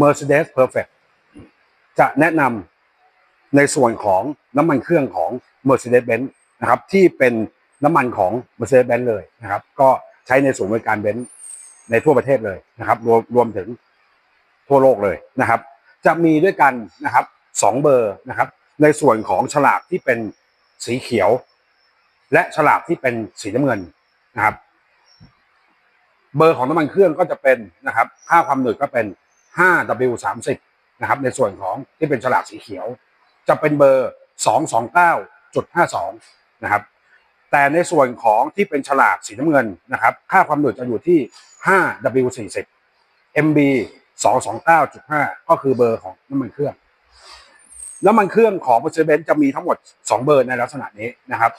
Mercedes Perfect จะแนะนำในส่วนของน้ำมันเครื่องของ Mercedes-Benz นะครับที่เป็นน้ำมันของ Mercedes-Benz เลยนะครับก็ใช้ในศูนย์บริการเบนซ์ในทั่วประเทศเลยนะครับรวมรวมถึงทั่วโลกเลยนะครับ จะมีด้วยกันนะครับสองเบอร์นะครับ ในส่วนของฉลากที่เป็นสีเขียว และฉลากที่เป็นสีน้ำเงินนะครับ เบอร์ของน้ำมันเครื่องก็จะเป็นนะครับค่าความหนืดก็เป็น 5W30 นะครับในส่วนของที่เป็นฉลากสีเขียว จะเป็นเบอร์ 229.52 นะครับแต่ในส่วนของที่เป็นฉลากสีน้ำเงินนะครับค่าความหนืดจะอยู่ที่ 5W40 MB 229.5 ก็คือเบอร์ของน้ำมันเครื่อง น้ำมันเครื่องของ Mercedes-Benz จะมีทั้งหมด 2 เบอร์ในลักษณะนี้นะครับ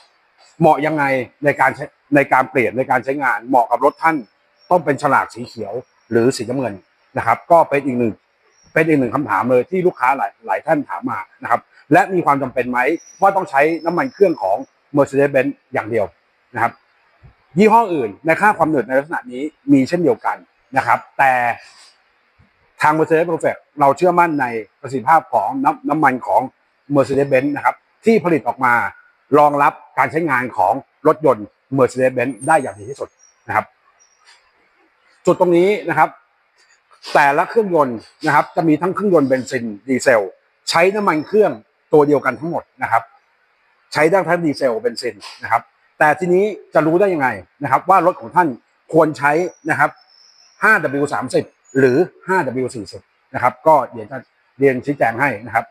เหมาะยังไงในการใช้ในการเปลี่ยนในการใช้งานเหมาะกับรถท่าน ต้องเป็นฉลากสีเขียวหรือสีน้ำเงิน นะครับ ก็เป็นอีกหนึ่งเป็นอีกหนึ่งคำถามเลยที่ลูกค้าหลายหลายท่านถามมานะครับ และมีความจำเป็นไหมว่าต้องใช้น้ำมันเครื่องของ Mercedes-Benz อย่างเดียวนะครับ ยี่ห้ออื่นในค่าความหนืดในลักษณะนี้มีเช่นเดียวกันนะครับ แต่ทาง Mercedes Perfect เราเชื่อมั่นในประสิทธิภาพของน้ำน้ำมันของ Mercedes-Benz นะครับ ที่ผลิตออกมารองรับการใช้งานของรถยนต์ Mercedes-Benz ได้อย่างดีที่สุดนะครับ จุดตรงนี้นะครับ แต่ละเครื่องยนต์นะครับจะมีทั้งเครื่องยนต์เบนซินดีเซล ใช้น้ำมันเครื่องตัวเดียวกันทั้งหมดนะครับ ใช้ได้ทั้งดีเซลเบนซินนะครับ แต่ทีนี้จะรู้ได้ยังไงนะครับ ว่ารถของท่านควรใช้นะครับ 5W30 หรือ 5W40 นะครับก็เดี๋ยวจะเรียนชี้แจงให้นะครับ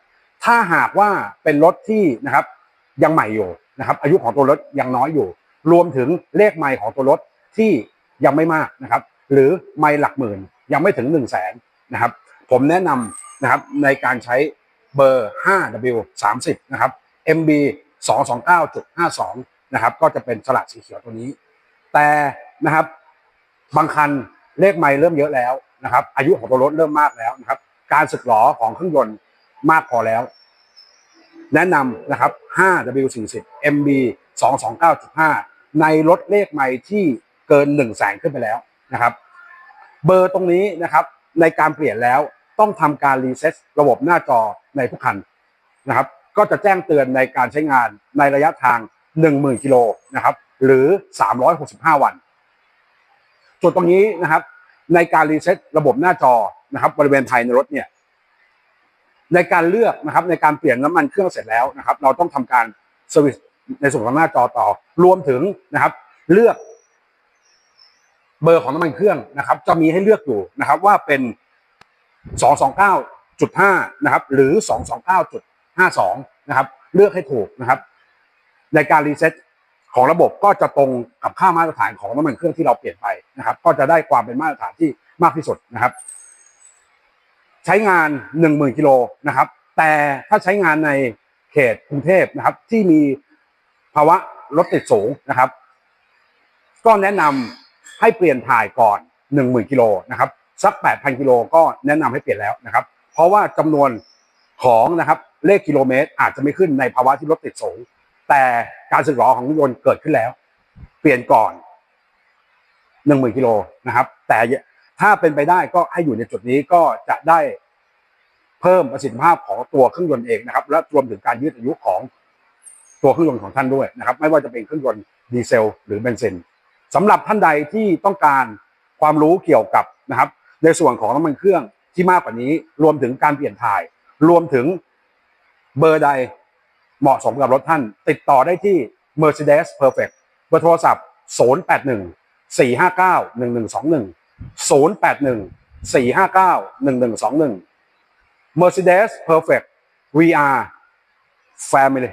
ถ้าหากว่าเป็นรถที่นะครับยังใหม่อยู่นะครับ อายุของตัวรถยังน้อยอยู่ รวมถึงเลขไมล์ของตัวรถที่ยังไม่มากนะครับ หรือไมล์หลักหมื่น ยังไม่ถึง1 0 0 0 0แสนนะครับผมแนะนำนะครับในการใช้เบอร์ 5W30 นะครับ MB 229.52นะครับก็จะเป็นฉลากสีเขียวตัวนี้ แต่นะครับบางคันเลขไมล์เริ่มเยอะแล้วนะครับ อายุของตัวรถเริ่มมากแล้วนะครับ การสึกหรอของเครื่องยนต์มากพอแล้ว แนะนำนะครับ 5W40 MB 229.5 ในรถเลขไมล์ที่เกิน1แสนขึ้นไปแล้วนะครับ เบอร์ตรงนี้นะครับในการเปลี่ยนแล้วต้องทำการรีเซ็ตระบบหน้าจอในทุกคันนะครับ ก็จะแจ้งเตือนในการใช้งานในระยะทาง 10,000 กิโลนะครับ หรือ 365 วันจุดตรงนี้นะครับ ในการรีเซ็ตระบบหน้าจอนะครับบริเวณภายในรถเนี่ยในการเลือกนะครับในการเปลี่ยนน้ำมันเครื่องเสร็จแล้วนะครับ เราต้องทำการเซอร์วิสในส่วนของหน้าจอต่อรวมถึงนะครับ เลือก เบอร์ของน้ำมันเครื่องนะครับ จะมีให้เลือกอยู่นะครับว่าเป็น 229.5 นะครับ หรือ 229.52 นะครับ เลือกให้ถูกนะครับ ในการรีเซ็ตของระบบก็จะตรงกับค่ามาตรฐานของน้ำมันเครื่องที่เราเปลี่ยนไปนะครับ ก็จะได้ความเป็นมาตรฐานที่มากที่สุดนะครับ ใช้งาน 10,000กิโลนะครับ แต่ถ้าใช้งานในเขตกรุงเทพนะครับ ที่มีภาวะรถติดสูงนะครับ ก็แนะนำ ให้เปลี่ยนถ่ายก่อน 10,000กิโลนะครับสัก 8,000กิโลก็แนะนำให้เปลี่ยนแล้วนะครับ เพราะว่าจำนวนของนะครับเลขกิโลเมตรอาจจะไม่ขึ้นในภาวะที่รถติดสูง แต่การสึกหรอของรถยนต์เกิดขึ้นแล้ว เปลี่ยนก่อนหนึ่งหมื่นกิโลนะครับ แต่ถ้าเป็นไปได้ก็ให้อยู่ในจุดนี้ก็จะได้เพิ่มประสิทธิภาพของตัวเครื่องยนต์เองนะครับ และรวมถึงการยืดอายุของตัวเครื่องยนต์ของท่านด้วยนะครับ ไม่ว่าจะเป็นเครื่องยนต์ดีเซล หรือเบนซิน สำหรับท่านใดที่ต้องการความรู้เกี่ยวกับนะครับ ในส่วนของน้ำมันเครื่องที่มากกว่านี้ รวมถึงการเปลี่ยนถ่าย รวมถึงเบอร์ใดเหมาะสมกับรถท่าน ติดต่อได้ที่ Mercedes Perfect เบอร์โทรศัพท์ 081 459 1121 081 459 1121 Mercedes Perfect VR Family